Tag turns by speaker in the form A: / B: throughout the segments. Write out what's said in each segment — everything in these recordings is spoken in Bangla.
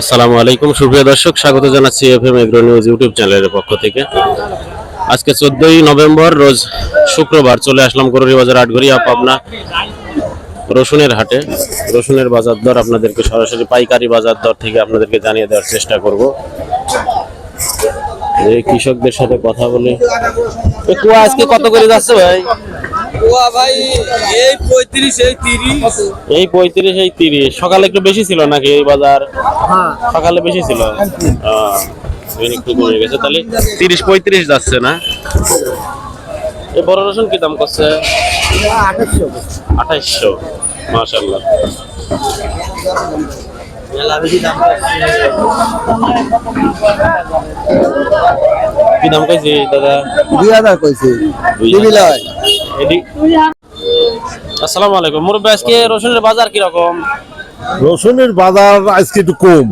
A: আসসালামু আলাইকুম। সুপ্রিয় দর্শক, স্বাগত জানাচ্ছি এফএম এগ্রো নিউজ ইউটিউব চ্যানেলের পক্ষ থেকে। আজকে চোদ্দই নভেম্বর, রোজ শুক্রবার চলে আসলাম গরুরি বাজার আটঘরিয়া, পাবনা, রসুনের হাটে। রসুনের বাজার দর আপনাদেরকে সরাসরি পাইকারি বাজার দর থেকে আপনাদেরকে জানিয়ে দেওয়ার চেষ্টা করব। কৃষকদের সাথে কথা বলে আজকে কত করে যাচ্ছে ভাই?
B: এই পঁয়ত্রিশ এই তিরিশ।
A: এই পঁয়ত্রিশ সকালে একটু বেশি ছিল নাকি এই বাজার?
B: হ্যাঁ।
A: সকালে বেশি ছিল? একটু কমে গেছে। তাহলে তিরিশ পঁয়ত্রিশ যাচ্ছে না? এই বড় রসুন কি দাম করছে? আঠাইশশো। মাশাল্লাহ কি দাম কইছি দাদা?
B: দুই হাজার কইছি।
A: দুই আসসালামু আলাইকুম মুরব্বী আজকে রসুনের বাজার কি রকম
C: রসুনের বাজার আজকে একটু কম।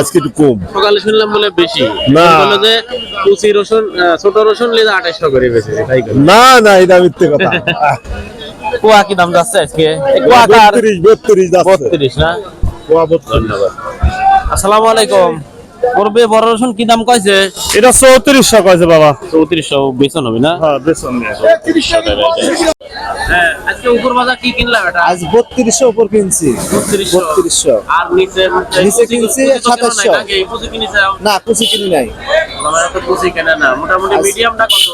A: আজকে
C: একটু কম।
A: সকালে শুনলাম বলে বেশি।
C: না।
A: বলে যে কুচি রসুন ছোট রসুন লিদা আঠাইশশো করে বেশি
C: না না এটা মিথ্যে কথা।
A: কুয়া কি দাম যাচ্ছে আজকে? কুয়া কার
C: বত্রিশ বত্রিশ যাচ্ছে।
A: বত্রিশ না?
C: কুয়া বত্রিশ।
A: আসসালামু আলাইকুম করবে বড় রসুন কি দাম কইছে?
C: এটা চৌত্রিশশো কয়েছে বাবা।
A: চৌত্রিশশো বেতন হবে না?
C: হ্যাঁ বেতন
A: হ্যাঁ আজকে উপর বাজার কি কিনলাম এটা
B: আজ বত্রিশশো উপর কিনছি।
A: বত্রিশশো। আর নিচে
B: নিচে কিনছি 2700
A: পুঁজি
B: না কুচি কিনি নাই।
A: আমার তো পুঁজি কেনা না। মোটামুটি মিডিয়ামটা কত?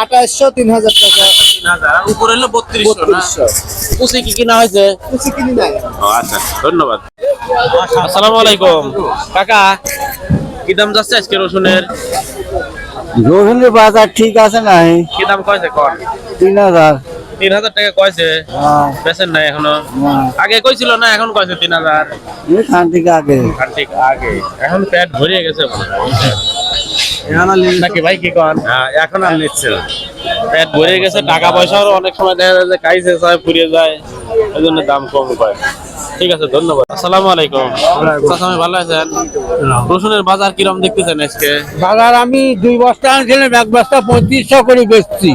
B: আঠাশশো তিন হাজার টাকা।
A: উপরে হলো বত্রিশশো না? কি কিনা হয়েছে?
B: কুচি কিনি নাই।
A: আচ্ছা ধন্যবাদ। আসসালামু আলাইকুম। কাকা কি দাম যাচ্ছে আজকে রসুনের?
B: রোহিণীর বাজার ঠিক আছে নাই।
A: কি দাম কয়েছে কন?
B: তিন হাজার।
A: তিন হাজার টাকা কয়েছে। বেচেন নাই এখনও? আগে কইছিল না এখন কয়েছে তিন হাজার?
B: খান আগে।
A: ঠিক আগে। এখন পেট ভরিয়ে গেছে হয়। নাকি ভাই কি কন? এখন আর নিচ্ছে পেট ভরে গেছে টাকা পয়সাও অনেক সময় দেখা যায় যে কাজ শেষ হয় ফুরিয়ে যায় এই জন্য দাম কম পায়। ঠিক আছে ধন্যবাদ। আসসালামু আলাইকুম। আমি ভালো আছেন? রসুনের বাজার কিরম দেখতেছেন আজকে?
B: বাজার আমি দুই বস্তা আনছিলাম এক বস্তা পঁয়ত্রিশশো করে বেচছি।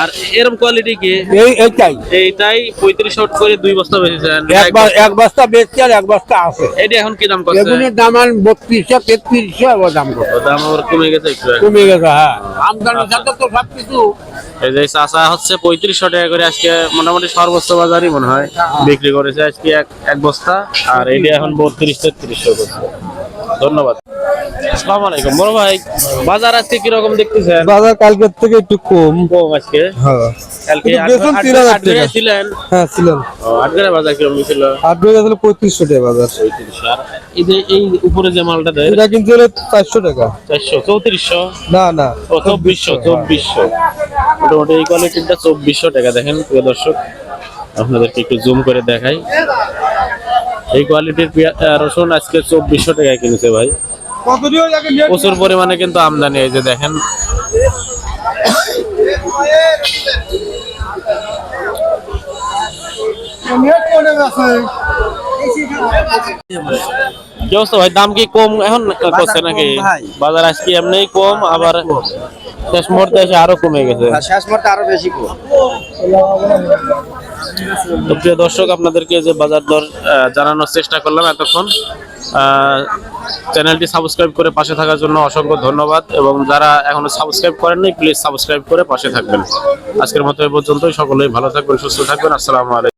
A: আর এরম কোয়ালিটি কি?
B: এই এইটাই।
A: এইটাই পঁয়ত্রিশ শট করে দুই বস্তা বেচেছেন
B: এক এক বস্তা বেচছি আর এক বস্তা আছে।
A: এটি এখন কি দাম করছে?
B: বেগুনের দাম আর বত্রিশশো তেত্রিশশো এবার দাম করছে।
A: দাম ওর কমে গেছে একটু
B: কমে গেছে হ্যাঁ। আমদানির সাথে তো সব কিছু
A: এই যে চাচা হচ্ছে পঁয়ত্রিশশো টাকা করে আজকে মোটামুটি সর্বোচ্চ বাজারই মনে হয়। বিক্রি করেছে আজকে এক এক বস্তা। আর এইটা এখন বত্রিশ তেত্রিশশো করছে। ধন্যবাদ। আসসালামু আলাইকুম। বড় ভাই বাজার আজকে কীরকম দেখতেছেন?
B: বাজার কালকের থেকে একটু কম।
A: কম আজকে?
B: হ্যাঁ।
A: কালকে
B: বেতন 3000 টাকা।
A: ছিলেন?
B: হ্যাঁ ছিলেন।
A: বাজার ছিল?
B: টাকা বাজার।
A: পঁয়ত্রিশশো। আর এই যে এই উপরে যে মালটা দেয়
B: এটা কিন্তু হলো চারশো টাকা।
A: চারশো চৌত্রিশশো?
B: না না।
A: মোটামুটি এই কোয়ালিটিটা চব্বিশশো টাকা দেখেন প্রিয় দর্শক। আপনাদেরকে একটু জুম করে দেখাই। এই কোয়ালিটির রসুন আজকে চব্বিশশো টাকায় কিনেছে ভাই। প্রচুর পরিমাণে কিন্তু আমদানি এই যে দেখেন। কি অবস্থা ভাই? দাম কি কম এখন করছে নাকি?
B: কম ভাই।
A: বাজার আজকে এমনি কম আবার শেষ মুহূর্তে এসে আরও কমে গেছে।
B: শেষ মুহূর্তে আরও বেশি কম।
A: তো প্রিয় দর্শক, আপনাদেরকে যে বাজার দর জানানোর চেষ্টা করলাম এতক্ষণ চ্যানেলটি সাবস্ক্রাইব করে পাশে থাকার জন্য অসংখ্য ধন্যবাদ এবং যারা এখনও সাবস্ক্রাইব করেননি, প্লিজ সাবস্ক্রাইব করে পাশে থাকবেন। আজকের মতো এ পর্যন্তই। সকলেই ভালো থাকবেন, সুস্থ থাকবেন। আসসালামু আলাইকুম।